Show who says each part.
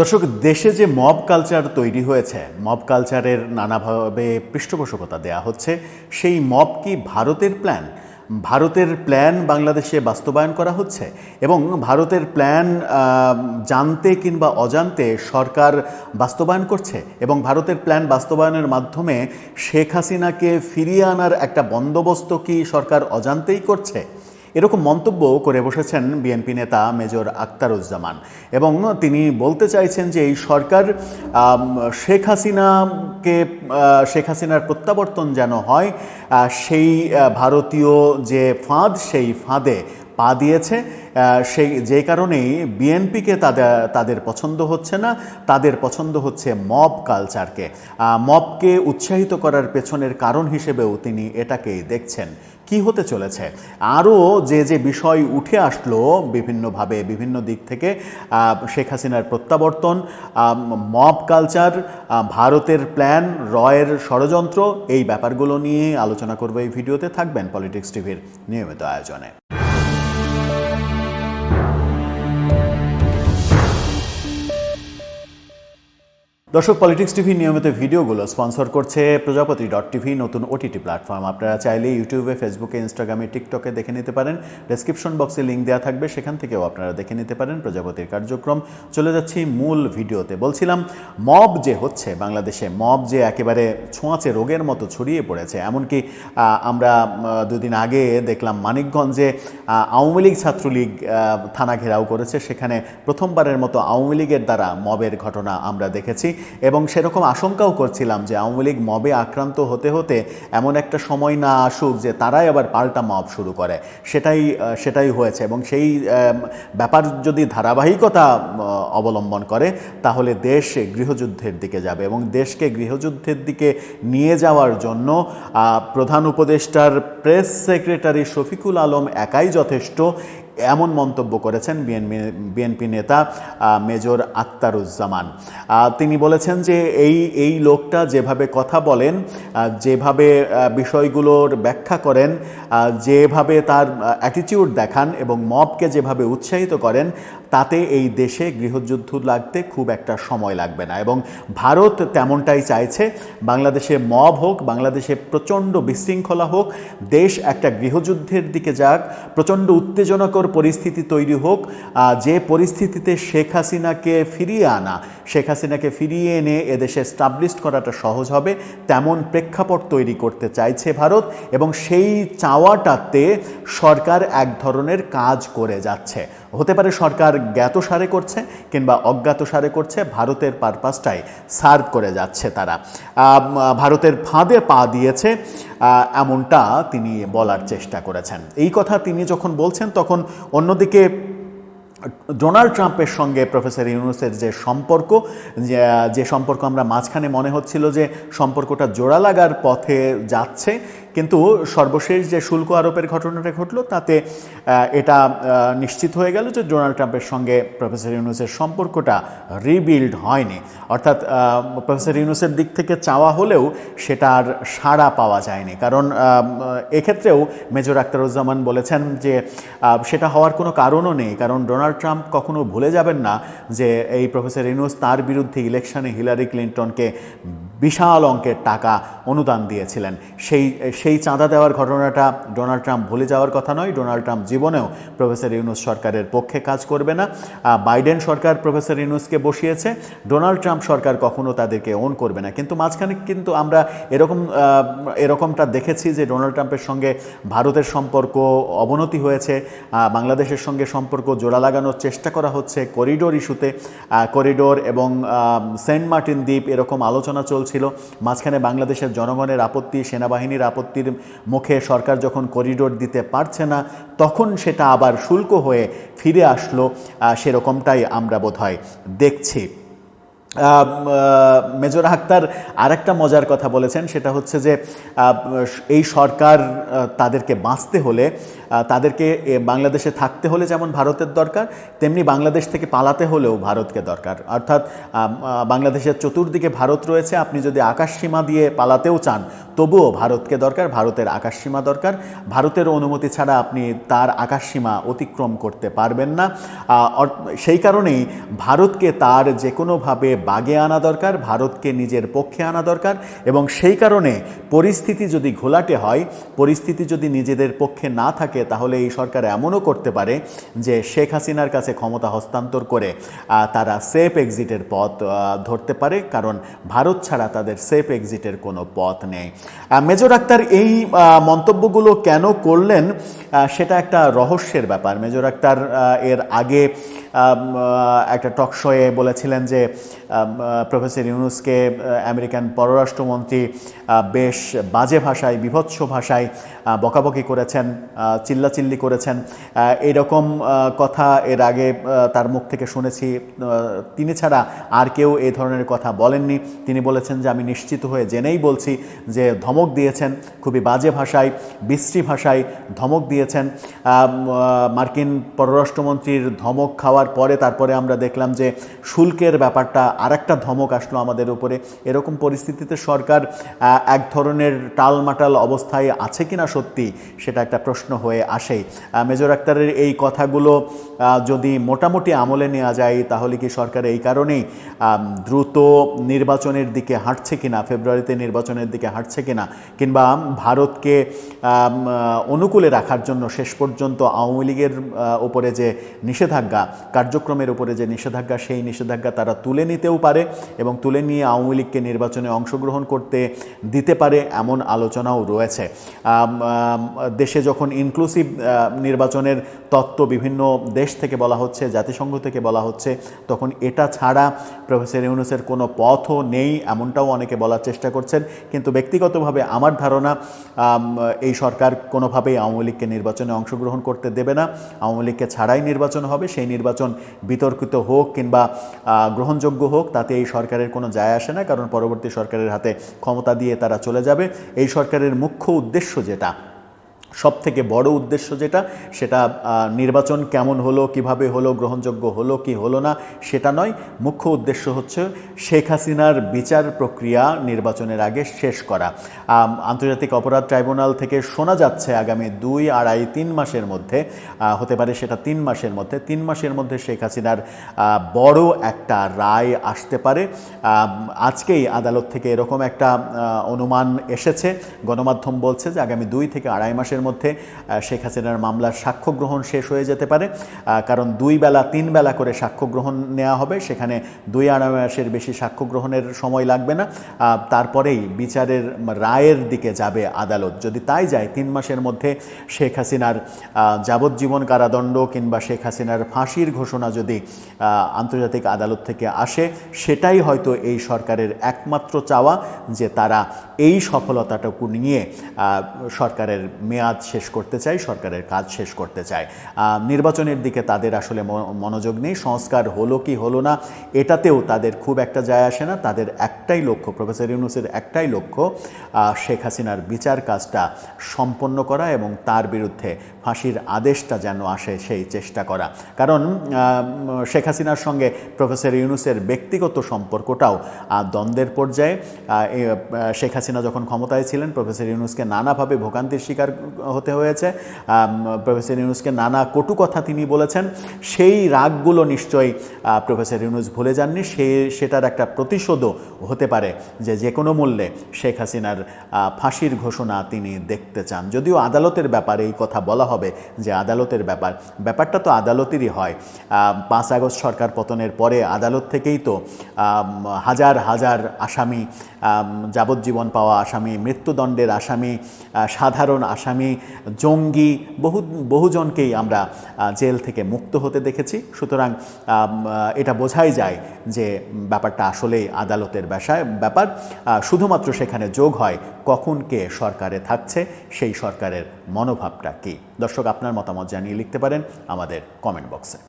Speaker 1: দর্শক, দেশে যে মব কালচার তৈরি হয়েছে, মব কালচারের নানাভাবে পৃষ্ঠপোষকতা দেয়া হচ্ছে, সেই মব কি ভারতের প্ল্যান ভারতের প্ল্যান বাংলাদেশে বাস্তবায়ন করা হচ্ছে এবং ভারতের প্ল্যান জানতে কিংবা অজান্তে সরকার বাস্তবায়ন করছে এবং ভারতের প্ল্যান বাস্তবায়নের মাধ্যমে শেখ হাসিনাকে ফিরিয়ে আনার একটা বন্দোবস্ত কি সরকার অজান্তেই করছে? এরকম মন্তব্য করে বসেছেন বিএনপি নেতা মেজর আক্তারুজ্জামান। এবং তিনি বলতে চাইছেন যে এই সরকার শেখ হাসিনাকে শেখ হাসিনার প্রত্যাবর্তন যেন হয় সেই ভারতীয় যে ফাঁদ, সেই ফাঁদে পা দিয়েছে। সেই যে কারণেই বিএনপিকে তাদের তাদের পছন্দ হচ্ছে না, তাদের পছন্দ হচ্ছে মব কালচারকে। মবকে উৎসাহিত করার পেছনের কারণ হিসেবেও তিনি এটাকেই দেখছেন। কি হতে চলেছে? আরও যে যে বিষয় উঠে আসলো বিভিন্নভাবে, বিভিন্ন দিক থেকে শেখ হাসিনার প্রত্যাবর্তন মব কালচার ভারতের প্ল্যান, রয়ের ষড়যন্ত্র, এই ব্যাপারগুলো নিয়ে আলোচনা করব এই ভিডিওতে। থাকবেন পলিটিক্স টিভির নিয়মিত আয়োজনে। দর্শক পলিটিক্স টিভি নিয়মিত ভিডিওগুলো স্পন্সর করছে প্রজাপতি ডট টিভি নতুন ওটিটি প্ল্যাটফর্ম আপনারা চাইলে ইউটিউবে ফেসবুকে ইনস্টাগ্রামে টিকটকে দেখে নিতে পারেন। ডেসক্রিপশন বক্সে লিঙ্ক দেওয়া থাকবে, সেখান থেকেও আপনারা দেখে নিতে পারেন প্রজাপতির কার্যক্রম। চলে যাচ্ছি মূল ভিডিওতে। বলছিলাম মব যে হচ্ছে, বাংলাদেশে মব যে একেবারে ছোঁয়াচে, রোগের মতো ছড়িয়ে পড়েছে, এমনকি আমরা দুদিন আগে দেখলাম মানিকগঞ্জে আওয়ামী লীগ ছাত্রলীগ থানা ঘেরাও করেছে। সেখানে প্রথমবারের মতো আওয়ামী লীগের দ্বারা মবের ঘটনা আমরা দেখেছি। এবং সেরকম আশঙ্কাও করছিলাম যে আওয়ামী লীগ মবে আক্রান্ত হতে হতে এমন একটা সময় না আসুক যে তারাই আবার পাল্টা মব শুরু করে। সেটাই সেটাই হয়েছে এবং সেই ব্যাপার যদি ধারাবাহিকতা অবলম্বন করে, তাহলে দেশ গৃহযুদ্ধের দিকে যাবে এবং দেশকে গৃহযুদ্ধের দিকে নিয়ে যাওয়ার জন্য প্রধান উপদেষ্টার প্রেস সেক্রেটারি শফিকুল আলম একাই যথেষ্ট। এমন মন্তব্য করেছেন বিএনপি বিএনপি নেতা মেজর আক্তারুজ্জামান তিনি বলেছেন যে এই এই লোকটা যেভাবে কথা বলেন যেভাবে বিষয়গুলোর ব্যাখ্যা করেন যেভাবে তার অ্যাটিটিউড দেখান এবং মবকে যেভাবে উৎসাহিত করেন, তাতে এই দেশে গৃহযুদ্ধ লাগতে খুব একটা সময় লাগবে না এবং ভারত তেমনটাই চাইছে বাংলাদেশে মব হোক, বাংলাদেশে প্রচণ্ড বিশৃঙ্খলা হোক, দেশ একটা গৃহযুদ্ধের দিকে যাক, প্রচণ্ড উত্তেজনকর পরিস্থিতি তৈরি হোক যে পরিস্থিতিতে শেখ হাসিনাকে ফিরিয়ে আনা, শেখ হাসিনাকে ফিরিয়ে এনে এদেশে স্টাবলিশ করাটা সহজ হবে, তেমন প্রেক্ষাপট তৈরি করতে চাইছে ভারত এবং সেই চাওয়াটাতে সরকার এক ধরনের কাজ করে যাচ্ছে। হতে পারে সরকার জ্ঞাত সারে করছে কিংবা অজ্ঞাত সারে করছে, ভারতের পারপাসটাই সার্ভ করে যাচ্ছে তারা। ভারতের ফাঁদে পা দিয়েছে এমনটা তিনি বলার চেষ্টা করেছেন। এই কথা তিনি যখন বলছেন, তখন অন্যদিকে ডোনাল্ড ট্রাম্পের সঙ্গে প্রফেসর ইউনুসের যে সম্পর্ক যে সম্পর্ক আমরা মাঝখানে মনে হচ্ছিল যে সম্পর্কটা জোড়া লাগার পথে যাচ্ছে, কিন্তু সর্বশেষ যে শুল্ক আরোপের ঘটনাটা ঘটলো, তাতে এটা নিশ্চিত হয়ে গেল যে ডোনাল্ড ট্রাম্পের সঙ্গে প্রফেসর ইউনুসের সম্পর্কটা রিবিল্ড হয়নি। অর্থাৎ প্রফেসর ইউনুসের দিক থেকে চাওয়া হলেও সেটার সাড়া পাওয়া যায়নি। কারণ এক্ষেত্রেও মেজর আক্তারুজ্জামান বলেছেন যে সেটা হওয়ার কোনো কারণও নেই, কারণ ডোনাল্ড ট্রাম্প কখনো ভুলে যাবেন না যে এই প্রফেসর ইউনুস তার বিরুদ্ধে ইলেকশনে হিলারি ক্লিন্টনকে বিশাল অঙ্কের টাকা অনুদান দিয়েছিলেন। সেই সেই চাঁদা দেওয়ার ঘটনাটা ডোনাল্ড ট্রাম্প ভুলে যাওয়ার কথা নয়। ডোনাল্ড ট্রাম্প জীবনেও প্রফেসর ইউনুস সরকারের পক্ষে কাজ করবে না। বাইডেন সরকার প্রফেসর ইউনুসকে বসিয়েছে। ডোনাল্ড ট্রাম্প সরকার কখনো তাদেরকে ওন করবে না। কিন্তু মাঝখানে কিন্তু আমরা এরকম এরকমটা দেখেছি যে ডোনাল্ড ট্রাম্পের সঙ্গে ভারতের সম্পর্ক অবনতি হয়েছে। বাংলাদেশের সঙ্গে সম্পর্ক জোড়া লাগানোর চেষ্টা করা হচ্ছে করিডোর ইস্যুতে। করিডোর এবং সেন্ট মার্টিন দ্বীপ এরকম আলোচনা চলছিল। মাঝখানে বাংলাদেশের জনগণের আপত্তি, সেনাবাহিনীর আপত্তির মুখে সরকার যখন করিডোর দিতে পারছে না, তখন সেটা আবার শুল্ক হয়ে ফিরে আসলো। সেরকমটাই আমরা বোধহয় দেখছি। মেজর আক্তার আর একটা মজার কথা বলেছেন, সেটা হচ্ছে যে এই সরকার তাদেরকে বাঁচতে হলে তাদেরকে বাংলাদেশে থাকতে হলে যেমন ভারতের দরকার, তেমনি বাংলাদেশ থেকে পালাতে হলেও ভারতকে দরকার। অর্থাৎ বাংলাদেশের চতুর্দিকে ভারত রয়েছে, আপনি যদি আকাশসীমা দিয়ে পালাতেও চান, তবুও ভারতকে দরকার, ভারতের আকাশসীমা দরকার। ভারতের অনুমতি ছাড়া আপনি তার আকাশসীমা অতিক্রম করতে পারবেন না। সেই কারণেই ভারতকে তার যে কোনোভাবে বাগে আনা দরকার, ভারতকে নিজের পক্ষে আনা দরকার এবং সেই কারণে পরিস্থিতি যদি ঘোলাটে হয়, পরিস্থিতি যদি নিজেদের পক্ষে না থাকে তাহলে এই সরকার এমনও করতে পারে যে শেখ হাসিনার কাছে ক্ষমতা হস্তান্তর করে তারা সেফ এক্সিটের পথ ধরতে পারে, কারণ ভারত ছাড়া তাদের সেফ এক্সিটের কোনো পথ নেই। মেজর আক্তার, এই মন্তব্যগুলো কেন করলেন? সেটা একটা রহস্যের ব্যাপার। মেজর আক্তার এর আগে একটা টক শোয়ে বলেছিলেন যে প্রফেসর ইউনুসকে আমেরিকান পররাষ্ট্রমন্ত্রী বেশ বাজে ভাষায়, বিভৎস ভাষায় বকাবকি করেছেন চিল্লাচিল্লি করেছেন। এরকম কথা এর আগে তার মুখ থেকে শুনেছি। তিনি ছাড়া আর কেউ এই ধরনের কথা বলেননি। তিনি বলেছেন যে, আমি নিশ্চিত হয়ে জেনেই বলছি যে, ধমক দিয়েছেন খুবই বাজে ভাষায়, বিশ্রী ভাষায় ধমক দিয়েছেন। মার্কিন পররাষ্ট্রমন্ত্রীর ধমক খাওয়ার পরে তারপরে আমরা দেখলাম যে, শুল্কের ব্যাপারটা আরেকটা ধমক আসলো আমাদের উপরে। এরকম পরিস্থিতিতে সরকার এক ধরনের টালমাটাল অবস্থায় আছে কিনা সত্যি, সেটা একটা প্রশ্ন হয়ে আসেই আহ, মেজর আক্তারের এই কথাগুলো যদি মোটামুটি আমলে নেওয়া যায় তাহলে কি সরকার এই কারণেই দ্রুত নির্বাচনের দিকে হাঁটছে কিনা ফেব্রুয়ারিতে নির্বাচনের দিকে হাঁটছে কিনা কিংবা ভারতকে অনুকূলে রাখার জন্য শেষ পর্যন্ত আওয়ামী লীগের উপরে যে নিষেধাজ্ঞা কার্যক্রমের উপরে যে নিষেধাজ্ঞা সেই নিষেধাজ্ঞা তারা তুলে নিতেও পারে এবং তুলে নিয়ে আওয়ামী লীগকে নির্বাচনে অংশগ্রহণ করতে দিতে পারে এমন আলোচনাও রয়েছে। দেশে যখন ইনক্লুসিভ নির্বাচনের তত্ত্ব বিভিন্ন দেশ থেকে বলা হচ্ছে, জাতিসংঘ থেকে বলা হচ্ছে। তখন এটা ছাড়া প্রফেসর ইউনুসের কোনো পথও নেই, এমনটাও অনেকে বলার চেষ্টা করছেন। কিন্তু ব্যক্তিগতভাবে আমার ধারণা এই সরকার কোনোভাবেই আওয়ামী লীগকে নির্বাচনে অংশগ্রহণ করতে দেবে না। আওয়ামী লীগকে ছাড়াই নির্বাচন হবে, সেই নির্বাচন বিতর্কিত হোক কিংবা গ্রহণযোগ্য হোক, তাতে এই সরকারের কোনো যায় আসে না, কারণ পরবর্তী সরকারের হাতে ক্ষমতা দিয়ে তারা চলে যাবে। এই সরকারের মুখ্য উদ্দেশ্য যেটা সব থেকে বড় উদ্দেশ্য যেটা, সেটা নির্বাচন কেমন হলো, কীভাবে হলো, গ্রহণযোগ্য হলো, কি হলো না, সেটা নয়। মুখ্য উদ্দেশ্য হচ্ছে শেখ হাসিনার বিচার প্রক্রিয়া নির্বাচনের আগে শেষ করা। আন্তর্জাতিক অপরাধ ট্রাইব্যুনাল থেকে শোনা যাচ্ছে আগামী দুই আড়াই তিন মাসের মধ্যে হতে পারে সেটা তিন মাসের মধ্যে, তিন মাসের মধ্যে শেখ হাসিনার বড় একটা রায় আসতে পারে। আজকেই আদালত থেকে এরকম একটা অনুমান এসেছে। গণমাধ্যম বলছে যে আগামী দুই থেকে আড়াই মাসের মধ্যে শেখ হাসিনার মামলার সাক্ষ্য গ্রহণ শেষ হয়ে যেতে পারে। কারণ দুই বেলা, তিন বেলা করে সাক্ষ্য গ্রহণ নেওয়া হবে। সেখানে দুই আড়াই মাসের বেশি সাক্ষ্য গ্রহণের সময় লাগবে না। তারপরেই বিচারের রায়ের দিকে যাবে আদালত। যদি তাই যায়, তিন মাসের মধ্যে শেখ হাসিনার যাবজ্জীবন কারাদণ্ড কিংবা শেখ হাসিনার ফাঁসির ঘোষণা যদি আন্তর্জাতিক আদালত থেকে আসে, সেটাই হয়তো এই সরকারের একমাত্র চাওয়া যে তারা এই সফলতাটুকু নিয়ে সরকারের মেয়াদ শেষ করতে চায়, সরকারের কাজ শেষ করতে চায়। নির্বাচনের দিকে তাদের আসলে মনোযোগ নেই, সংস্কার হলো কি হলো না, এটাতেও তাদের খুব একটা যায় আসে না। তাদের একটাই লক্ষ্য, প্রফেসর ইউনুসের একটাই লক্ষ্য শেখ হাসিনার বিচার কাজটা সম্পন্ন করা এবং তার বিরুদ্ধে ফাঁসির আদেশটা যেন আসে সেই চেষ্টা করা। কারণ শেখ হাসিনার সঙ্গে প্রফেসর ইউনুসের ব্যক্তিগত সম্পর্কটাও দ্বন্দ্বের পর্যায়ে শেখ হাসিনা যখন ক্ষমতায় ছিলেন, প্রফেসর ইউনুসকে নানাভাবে ভোগান্তির শিকার হতে হয়েছে। প্রফেসর ইউনুসকে নানা কটু কথা তিনি বলেছেন। সেই রাগগুলো নিশ্চয়ই প্রফেসর ইউনুস ভুলে যাননি। সে, সেটার একটা প্রতিশোধও হতে পারে যে যে কোনো মূল্যে শেখ হাসিনার ফাঁসির ঘোষণা তিনি দেখতে চান। যদিও আদালতের ব্যাপারে এই কথা বলা হবে যে আদালতের ব্যাপার, ব্যাপারটা তো আদালতেরই হয়। পাঁচ আগস্ট সরকার পতনের পরে আদালত থেকেই তো হাজার হাজার আসামি যাবজ্জীবন পাওয়া আসামি, মৃত্যুদণ্ডের আসামি সাধারণ আসামি জঙ্গি, বহু বহুজনকেই আমরা জেল থেকে মুক্ত হতে দেখেছি। সুতরাং এটা বোঝাই যায় যে ব্যাপারটা আসলেই আদালতের ব্যাসায় ব্যাপার। শুধুমাত্র সেখানে যোগ হয় কখন কে সরকারে থাকছে, সেই সরকারের মনোভাবটা কী? দর্শক, আপনার মতামত জানিয়ে লিখতে পারেন আমাদের কমেন্ট বক্সে।